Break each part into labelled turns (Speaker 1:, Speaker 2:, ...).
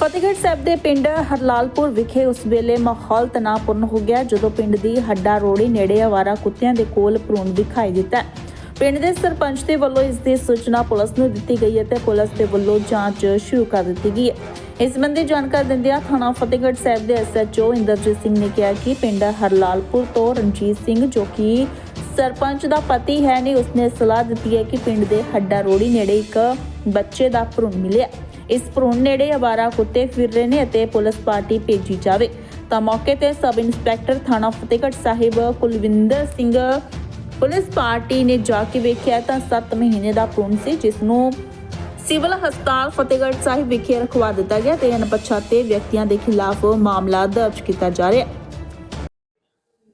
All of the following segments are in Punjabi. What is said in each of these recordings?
Speaker 1: ਫਤਿਹਗੜ੍ਹ ਸਾਹਿਬ ਦੇ ਪਿੰਡ ਹਰਲਾਲਪੁਰ ਵਿਖੇ ਉਸ ਵੇਲੇ ਮਾਹੌਲ ਤਣਾਅਪੂਰਨ ਹੋ ਗਿਆ ਜਦੋਂ ਪਿੰਡ ਦੀ ਹੱਡਾ ਰੋੜੀ ਨੇੜੇ ਆਵਾਰਾ ਕੁੱਤਿਆਂ ਦੇ ਕੋਲ ਭਰੂਣ ਦਿਖਾਈ ਦਿੱਤਾ ਪਿੰਡ ਦੇ ਸਰਪੰਚ ਦੇ ਵੱਲੋਂ ਇਸ ਦੀ ਸੂਚਨਾ ਪੁਲਿਸ ਨੂੰ ਦਿੱਤੀ ਗਈ ਅਤੇ ਪੁਲਿਸ ਦੇ ਵੱਲੋਂ ਜਾਂਚ ਸ਼ੁਰੂ ਕਰ ਦਿੱਤੀ ਗਈ ਹੈ। ਇਸ ਸੰਬੰਧੀ ਜਾਣਕਾਰੀ ਦਿੰਦਿਆਂ ਥਾਣਾ ਫਤਿਹਗੜ੍ਹ ਸਾਹਿਬ ਦੇ ਐਸਐਚਓ ਇੰਦਰਜੀਤ ਸਿੰਘ ਨੇ ਕਿਹਾ ਕਿ ਪਿੰਡ ਹਰਲਾਲਪੁਰ ਤੋਂ ਰਣਜੀਤ ਸਿੰਘ ਜੋ ਕਿ ਸਰਪੰਚ ਦਾ ਪਤੀ ਹੈ ਨੇ, ਉਸਨੇ ਸਲਾਹ ਦਿੱਤੀ ਹੈ ਕਿ ਪਿੰਡ ਦੇ ਹੱਡਾ ਰੋੜੀ ਨੇੜੇ ਇੱਕ ਬੱਚੇ ਦਾ ਭਰੂਣ ਮਿਲਿਆ। ਇਸ ਭਰੂਣ ਨੇੜੇ ਆਵਾਰਾ ਕੁੱਤੇ ਫਿਰ ਰਹੇ ਨੇ ਅਤੇ ਪੁਲਿਸ ਪਾਰਟੀ ਭੇਜੀ ਜਾਵੇ। ਤਾਂ ਮੌਕੇ ਤੇ ਸਬ ਇੰਸਪੈਕਟਰ ਥਾਣਾ ਫਤਿਹਗੜ੍ਹ ਸਾਹਿਬ ਕੁਲਵਿੰਦਰ ਸਿੰਘ ਪੁਲਿਸ ਪਾਰਟੀ ਨੇ ਜਾ ਕੇ ਵੇਖਿਆ ਤਾਂ 7 ਮਹੀਨੇ ਦਾ ਭਰੂਣ ਸੀ ਜਿਸ ਨੂੰ ਸਿਵਲ ਹਸਪਤਾਲ ਫਤਿਹਗੜ੍ਹ ਸਾਹਿਬ ਵਿਖੇ ਰਖਵਾ ਦਿੱਤਾ ਗਿਆ ਤੇ ਅਣਪਛਾਤੇ ਵਿਅਕਤੀਆਂ ਦੇ ਖਿਲਾਫ ਮਾਮਲਾ ਦਰਜ ਕੀਤਾ ਜਾ ਰਿਹਾ। ਹੈ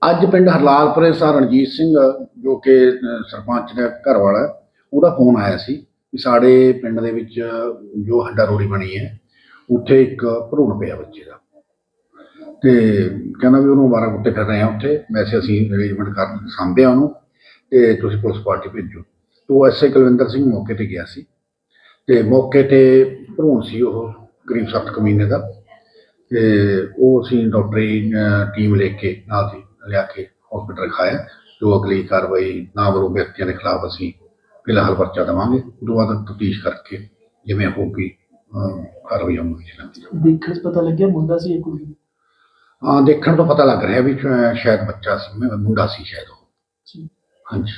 Speaker 2: ਅੱਜ ਪਿੰਡ ਹਰਲਾਲਪੁਰੇ ਸਾ ਰਣਜੀਤ ਸਿੰਘ, ਜੋ ਕਿ ਸਰਪੰਚ ਦਾ ਘਰ ਵਾਲਾ ਉਹਦਾ ਫੋਨ ਆਇਆ ਸੀ। ਕਿ ਸਾਡੇ ਪਿੰਡ ਦੇ ਵਿੱਚ ਜੋ ਹੱਡਾ ਰੋੜੀ ਬਣੀ ਹੈ, ਉੱਥੇ ਇੱਕ ਭਰੂਣ ਪਿਆ ਬੱਚੇ ਦਾ। ਤੇ ਕਹਿੰਦਾ ਵੀ ਉਹਨੂੰ ਬਾਰਾਂ ਕੁੱਤੇ ਫਿਰ ਰਹੇ ਆ ਉੱਥੇ। ਵੈਸੇ ਅਸੀਂ ਅਰੇਂਜਮੈਂਟ ਕਰ ਸਾਂਭਿਆ ਉਹਨੂੰ ਤੇ ਤੁਸੀਂ ਪੁਲਿਸ ਪਾਰਟੀ ਭੇਜੋ। ਤੋਂ ਐਸਏ ਕੁਲਵਿੰਦਰ ਸਿੰਘ ਮੌਕੇ ਤੇ ਗਿਆ ਸੀ। ਤੇ ਮੌਕੇ ਤੇ ਭਰੂਣ ਸੀ ਉਹ ਕਰੀਬ 7 ਮਹੀਨੇ ਦਾ। ਤੇ ਉਹ ਅਸੀਂ ਡਾਕਟਰੀ ਟੀਮ ਲੈ ਕੇ ਨਾਲ ਦੀ ਲਿਆ ਕੇ ਹਸਪੀਟਲ ਰਖਾਇਆ। ਜੋ ਅਗਲੀ ਕਾਰਵਾਈ ਨਾਮਰੂਪ ਵਿਅਕਤੀਆਂ ਦੇ ਖਿਲਾਫ ਅਸੀਂ ਫਿਲਹਾਲ ਪਰਚਾ ਦੇਵਾਂਗੇ। ਉਸ ਤੋਂ ਬਾਅਦ ਤਫਤੀਸ਼ ਕਰਕੇ ਜਿਵੇਂ ਹੋਊਗੀ ਅਹ, ਕਾਰਵਾਈ ਹੋਊਗੀ ਜਿਹਨਾਂ ਦੀ
Speaker 3: ਦੇਖਣ 'ਚ ਪਤਾ ਲੱਗਿਆ ਮੁੰਡਾ ਸੀ ਇਹ ਕੁੜੀ?
Speaker 2: ਹਾਂ ਦੇਖਣ ਤੋਂ ਪਤਾ ਲੱਗ ਰਿਹਾ ਵੀ ਸ਼ਾਇਦ ਬੱਚਾ ਸੀ ਮੈਂ ਮੁੰਡਾ ਸੀ ਸ਼ਾਇਦ ਉਹ।
Speaker 3: ਜੀ।
Speaker 2: ਹਾਂਜੀ।